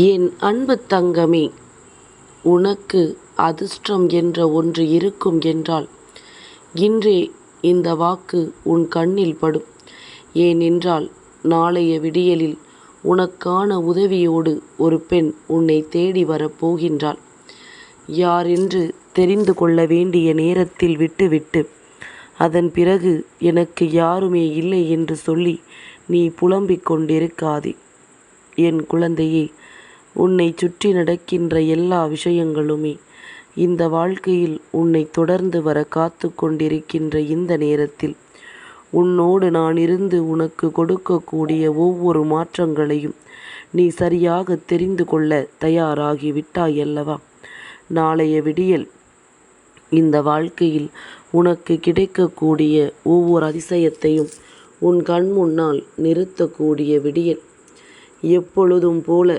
என் அன்பு தங்கமே உனக்கு அதிர்ஷ்டம் என்ற ஒன்று இருக்கும் என்றால் இன்றே இந்த வாக்கு உன் கண்ணில் படும். ஏனென்றால் நாளைய விடியலில் உனக்கான உதவியோடு ஒரு பெண் உன்னை தேடி வரப் போகின்றாள். யாரென்று தெரிந்து கொள்ள வேண்டிய நேரத்தில் விட்டுவிட்டு அதன் பிறகு எனக்கு யாருமே இல்லை என்று சொல்லி நீ புலம்பிக் கொண்டிருக்காதே. என் குழந்தையே உன்னை சுற்றி நடக்கின்ற எல்லா விஷயங்களுமே இந்த வாழ்க்கையில் உன்னை தொடர்ந்து வர காத்து கொண்டிருக்கின்ற இந்த நேரத்தில் உன்னோடு நான் இருந்து உனக்கு கொடுக்கக்கூடிய ஒவ்வொரு மாற்றங்களையும் நீ சரியாக தெரிந்து கொள்ள தயாராகி விட்டாயல்லவா நாளைய விடியல் இந்த வாழ்க்கையில் உனக்கு கிடைக்கக்கூடிய ஒவ்வொரு அதிசயத்தையும் உன் கண் முன்னால் நிறுத்தக்கூடிய விடியல். எப்பொழுதும் போல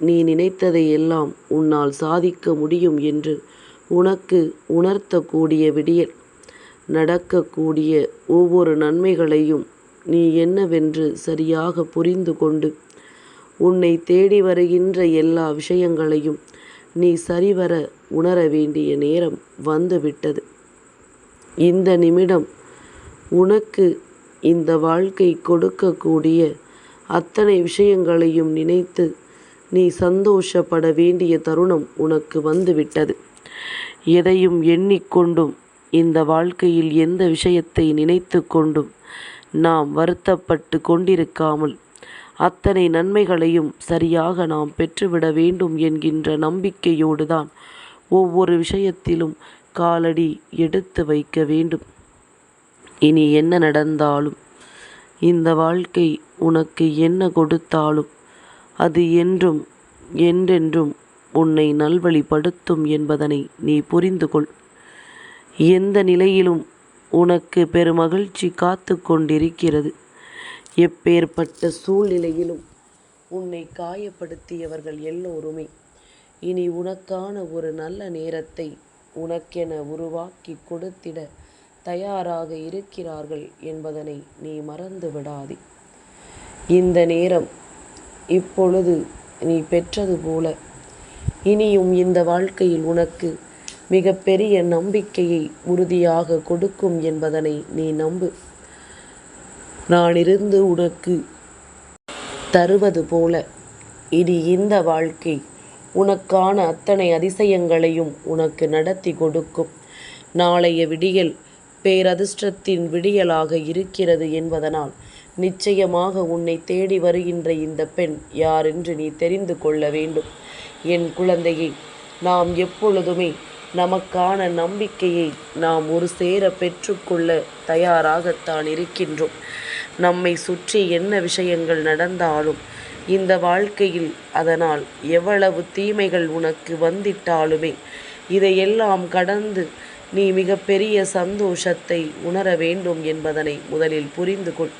நீ நினைத்ததை எல்லாம் உன்னால் சாதிக்க முடியும் என்று உனக்கு உணர்த்தக்கூடிய விடியல். நடக்கக்கூடிய ஒவ்வொரு நன்மைகளையும் நீ என்னவென்று சரியாக புரிந்து கொண்டு உன்னை தேடி வருகின்ற எல்லா விஷயங்களையும் நீ சரிவர உணர வேண்டிய நேரம் வந்துவிட்டது. இந்த நிமிடம் உனக்கு இந்த வாழ்க்கை கொடுக்கக்கூடிய அத்தனை விஷயங்களையும் நினைத்து நீ சந்தோஷப்பட வேண்டிய தருணம் உனக்கு வந்துவிட்டது. எதையும் எண்ணிக்கொண்டும் இந்த வாழ்க்கையில் எந்த விஷயத்தை நினைத்து கொண்டும் நாம் வருத்தப்பட்டு கொண்டிருக்காமல் அத்தனை நன்மைகளையும் சரியாக நாம் பெற்றுவிட வேண்டும் என்கின்ற நம்பிக்கையோடு தான் ஒவ்வொரு விஷயத்திலும் காலடி எடுத்து வைக்க வேண்டும். இனி என்ன நடந்தாலும் இந்த வாழ்க்கை உனக்கு என்ன கொடுத்தாலும் அது என்றும் என்றென்றும் உன்னை நல்வழிப்படுத்தும் என்பதனை நீ புரிந்து கொள் எந்த நிலையிலும் உனக்கு பெருமகிழ்ச்சி காத்து கொண்டிருக்கிறது. எப்பேற்பட்ட சூழ்நிலையிலும் உன்னை காயப்படுத்தியவர்கள் எல்லோருமே இனி உனக்கான ஒரு நல்ல நேரத்தை உனக்கென உருவாக்கி கொடுத்திட தயாராக இருக்கிறார்கள் என்பதனை நீ மறந்து விடாதே இந்த நேரம் இப்பொழுது நீ பெற்றது போல. இனியும் இந்த வாழ்க்கையில் உனக்கு மிகப்பெரிய நம்பிக்கையை உறுதியாக கொடுக்கும் என்பதனை நீ நம்பு. நான் இருந்து உனக்கு தருவது போல. இனி இந்த வாழ்க்கை உனக்கான அத்தனை அதிசயங்களையும் உனக்கு நடத்தி கொடுக்கும். நாளைய விடியல் பேரதிர்ஷ்டத்தின் விடியலாக இருக்கிறது என்பதனால் நிச்சயமாக உன்னை தேடி வருகின்ற இந்த பெண் யாரென்று நீ தெரிந்து கொள்ள வேண்டும். என் குழந்தையை நாம் எப்பொழுதுமே நமக்கான நம்பிக்கையை நாம் ஒரு சேர பெற்றுக்கொள்ள தயாராகத்தான் இருக்கின்றோம். நம்மை சுற்றி என்ன விஷயங்கள் நடந்தாலும் இந்த வாழ்க்கையில் அதனால் எவ்வளவு தீமைகள் உனக்கு வந்திட்டாலுமே இதையெல்லாம் கடந்து நீ மிகப்பெரிய சந்தோஷத்தை உணர வேண்டும் என்பதனை முதலில் புரிந்து கொள்.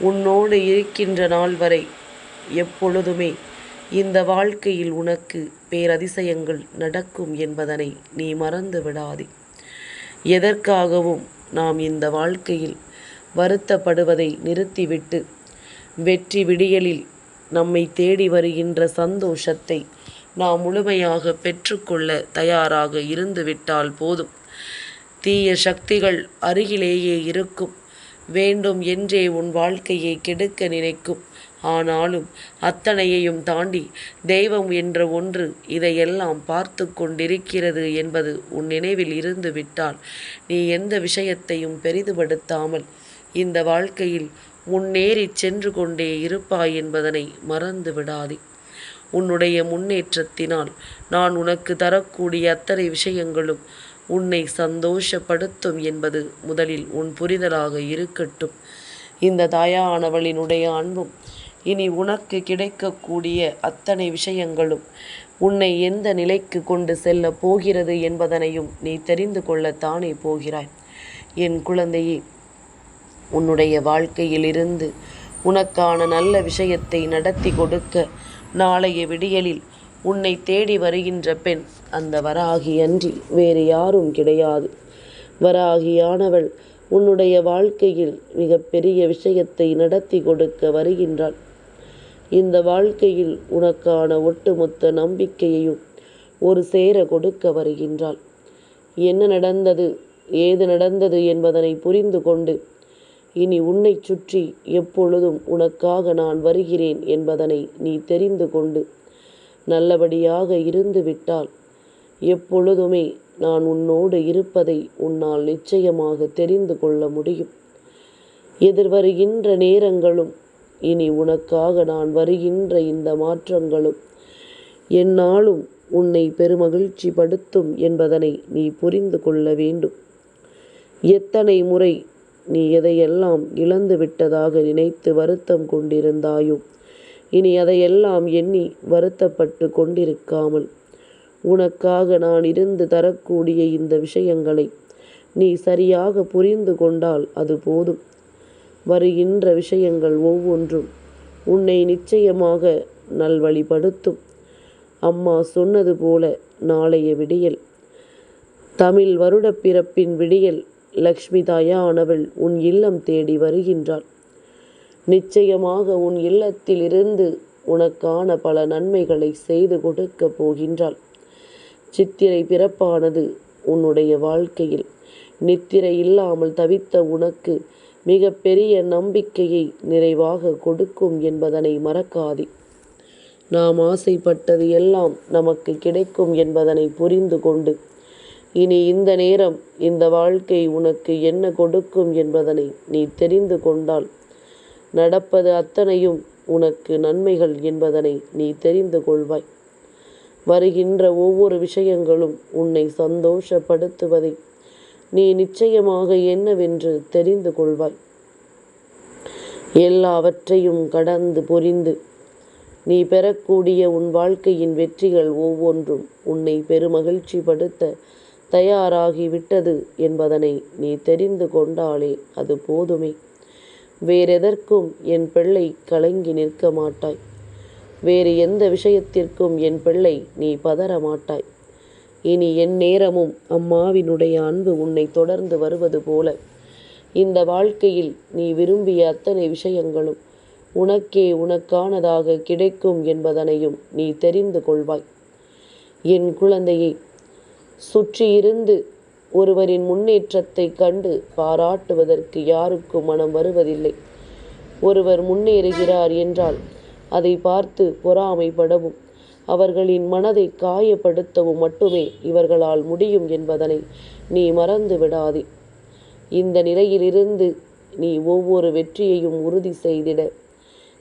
உன்னோடு இருக்கின்ற நாள் வரை எப்பொழுதுமே இந்த வாழ்க்கையில் உனக்கு பேரதிசயங்கள் நடக்கும் என்பதனை நீ மறந்து விடாதே. எதற்காகவும் நாம் இந்த வாழ்க்கையில் வருத்தப்படுவதை நிறுத்திவிட்டு வெற்றி விடியலில் நம்மை தேடி வருகின்ற சந்தோஷத்தை நாம் முழுமையாக பெற்றுக்கொள்ள தயாராக இருந்துவிட்டால் போதும். தீய சக்திகள் அருகிலேயே இருக்கும். வேண்டும் என்றே உன் வாழ்க்கையை கெடுக்க நினைக்கும். ஆனாலும் அத்தனையையும் தாண்டி தெய்வம் என்ற ஒன்று இதையெல்லாம் பார்த்து கொண்டிருக்கிறது என்பது உன் நினைவில் இருந்து விட்டால் நீ எந்த விஷயத்தையும் பெரிதுபடுத்தாமல் இந்த வாழ்க்கையில் முன்னேறி சென்று கொண்டே இருப்பாய் என்பதனை மறந்து விடாதே. உன்னுடைய முன்னேற்றத்தினால் நான் உனக்கு தரக்கூடிய அத்தனை விஷயங்களும் உன்னை சந்தோஷப்படுத்தும் என்பது முதலில் உன் புரிதலாக இருக்கட்டும். இந்த தாயானவளினுடைய அன்பும் இனி உனக்கு கிடைக்கக்கூடிய அத்தனை விஷயங்களும் உன்னை எந்த நிலைக்கு கொண்டு செல்ல போகிறது என்பதனையும் நீ தெரிந்து கொள்ளத்தானே போகிறாய். என் குழந்தையே உன்னுடைய வாழ்க்கையிலிருந்து உனக்கான நல்ல விஷயத்தை நடத்தி கொடுக்க நாளைய விடியலில் உன்னை தேடி வருகின்ற பெண் அந்த வராகி அன்றி வேறு யாரும் கிடையாது. வராகியானவள் உன்னுடைய வாழ்க்கையில் மிகப்பெரிய விஷயத்தை நடத்தி கொடுக்க வருகின்றாள். இந்த வாழ்க்கையில் உனக்கான ஒட்டுமொத்த நம்பிக்கையையும் ஒரு சேர கொடுக்க வருகின்றாள். என்ன நடந்தது? ஏது நடந்தது என்பதனை புரிந்து கொண்டு இனி உன்னை சுற்றி எப்பொழுதும் உனக்காக நான் வருகிறேன் என்பதனை நீ தெரிந்து கொண்டு நல்லபடியாக இருந்துவிட்டால் எப்பொழுதுமே நான் உன்னோடு இருப்பதை உன்னால் நிச்சயமாக தெரிந்து கொள்ள முடியும். எதிர்வருகின்ற நேரங்களும் இனி உனக்காக நான் வருகின்ற இந்த மாற்றங்களும் என்னாலும் உன்னை பெருமகிழ்ச்சி படுத்தும் என்பதனை நீ புரிந்து கொள்ள வேண்டும். எத்தனை முறை நீ எதையெல்லாம் இழந்து விட்டதாக நினைத்து வருத்தம் கொண்டிருந்தாயோ இனி அதையெல்லாம் எண்ணி வருத்தப்பட்டு கொண்டிருக்காமல் உனக்காக நான் இருந்து தரக்கூடிய இந்த விஷயங்களை நீ சரியாக புரிந்து கொண்டால் அது போதும். வருகின்ற விஷயங்கள் ஒவ்வொன்றும் உன்னை நிச்சயமாக நல்வழிப்படுத்தும் அம்மா சொன்னது போல நாளைய விடியல் தமிழ் வருட பிறப்பின் விடியல் லக்ஷ்மி தாயானவள் உன் இல்லம் தேடி வருகின்றாள். நிச்சயமாக உன் இல்லத்தில் இருந்து உனக்கான பல நன்மைகளை செய்து கொடுக்கப் போகின்றாள். சித்திரை பிறப்பானது உன்னுடைய வாழ்க்கையில். நித்திரை இல்லாமல் தவித்த உனக்கு மிக பெரிய நம்பிக்கையை நிறைவாக கொடுக்கும் என்பதனை மறக்காதே. நாம் ஆசைப்பட்டது எல்லாம் நமக்கு கிடைக்கும் என்பதனை புரிந்து கொண்டு இனி இந்த நேரம் இந்த வாழ்க்கை உனக்கு என்ன கொடுக்கும் என்பதனை நீ தெரிந்து கொண்டால் நடப்பது அத்தனையும் உனக்கு நன்மைகள் என்பதனை நீ தெரிந்து கொள்வாய். வருகின்ற ஒவ்வொரு விஷயங்களும் உன்னை சந்தோஷப்படுத்துவதை நீ நிச்சயமாக என்னவென்று தெரிந்து கொள்வாய். எல்லாவற்றையும் கடந்து புரிந்து நீ பெறக்கூடிய உன் வாழ்க்கையின் வெற்றிகள் ஒவ்வொன்றும் உன்னை பெருமகிழ்ச்சி படுத்த தயாராகிவிட்டது என்பதனை நீ தெரிந்து கொண்டாலே அது போதுமே. வேறெதற்கும் என் பிள்ளை கலங்கி நிற்க மாட்டாய். வேறு எந்த விஷயத்திற்கும் என் பிள்ளை நீ பதற மாட்டாய். இனி என் நேரமும் அம்மாவினுடைய அன்பு உன்னை தொடர்ந்து வருவது போல. இந்த வாழ்க்கையில் நீ விரும்பிய அத்தனை விஷயங்களும் உனக்கே உனக்கானதாக கிடைக்கும் என்பதனையும் நீ தெரிந்து கொள்வாய். என் குழந்தையை சுற்றியிருந்து ஒருவரின் முன்னேற்றத்தை கண்டு பாராட்டுவதற்கு யாருக்கும் மனம் வருவதில்லை. ஒருவர் முன்னேறுகிறார் என்றால் அதை பார்த்து பொறாமைப்படவும் அவர்களின் மனதை காயப்படுத்தவும் மட்டுமே இவர்களால் முடியும் என்பதனை நீ மறந்து விடாதே. இந்த நிலையிலிருந்து நீ ஒவ்வொரு வெற்றியையும் உறுதி செய்திட.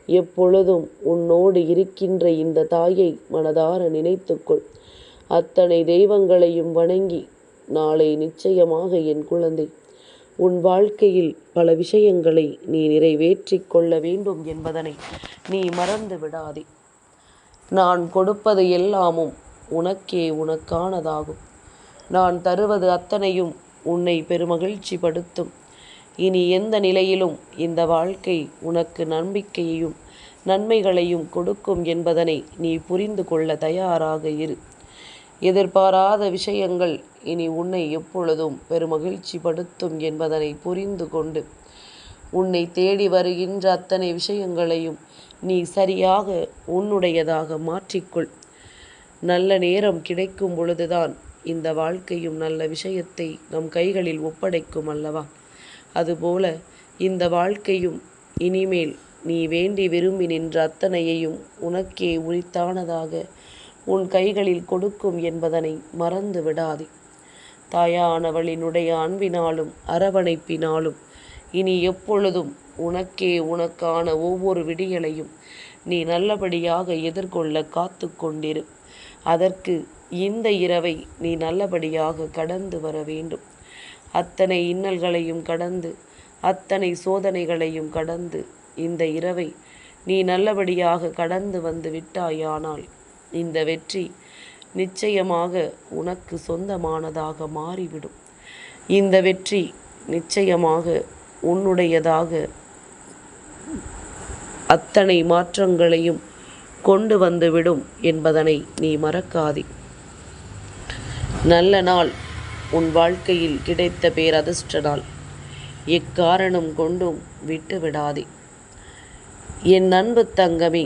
எப்பொழுதும் உன்னோடு இருக்கின்ற இந்த தாயை மனதார நினைத்துக்கொள். அத்தனை தெய்வங்களையும் வணங்கி நாளை நிச்சயமாக என் குழந்தை. உன் வாழ்க்கையில் பல விஷயங்களை நீ நிறைவேற்றி கொள்ள வேண்டும் என்பதனை நீ மறந்து விடாதே. நான் கொடுப்பது எல்லாமும் உனக்கே உனக்கானதாகும். நான் தருவது அத்தனையும் உன்னை பெருமகிழ்ச்சி படுத்தும். இனி எந்த நிலையிலும் இந்த வாழ்க்கை உனக்கு நம்பிக்கையையும் நன்மைகளையும் கொடுக்கும் என்பதனை நீ புரிந்து கொள்ள தயாராக இரு. எதிர்பாராத விஷயங்கள் இனி உன்னை எப்பொழுதும் பெருமகிழ்ச்சி படுத்தும் என்பதனை புரிந்து கொண்டு உன்னை தேடி வருகின்ற அத்தனை விஷயங்களையும் நீ சரியாக உன்னுடையதாக மாற்றிக்கொள். நல்ல நேரம் கிடைக்கும் பொழுதுதான் இந்த வாழ்க்கையும் நல்ல விஷயத்தை நம் கைகளில் ஒப்படைக்கும் அல்லவா? அதுபோல இந்த வாழ்க்கையும் இனிமேல் நீ வேண்டி விரும்பி நின்ற அத்தனையையும் உனக்கே உரித்தானதாக உன் கைகளில் கொடுக்கும் என்பதனை மறந்து விடாதே. தாயானவளினுடைய அன்பினாலும் அரவணைப்பினாலும் இனி எப்பொழுதும் உனக்கே உனக்கான ஒவ்வொரு விடியலையும் நீ நல்லபடியாக எதிர்கொள்ள காத்து கொண்டிரு. அதற்கு இந்த இரவை நீ நல்லபடியாக கடந்து வர வேண்டும். அத்தனை இன்னல்களையும் கடந்து அத்தனை சோதனைகளையும் கடந்து இந்த இரவை நீ நல்லபடியாக கடந்து வந்து விட்டாயானால் இந்த வெற்றி நிச்சயமாக உனக்கு சொந்தமானதாக மாறிவிடும். இந்த வெற்றி நிச்சயமாக உன்னுடையதாக அத்தனை மாற்றங்களையும் கொண்டு வந்துவிடும் என்பதனை நீ மறக்காதே. நல்ல நாள் உன் வாழ்க்கையில் கிடைத்த பேரதிர்ஷ்ட நாள். எக்காரணம் கொண்டும் விட்டு விடாதே என் அன்பு தங்கமே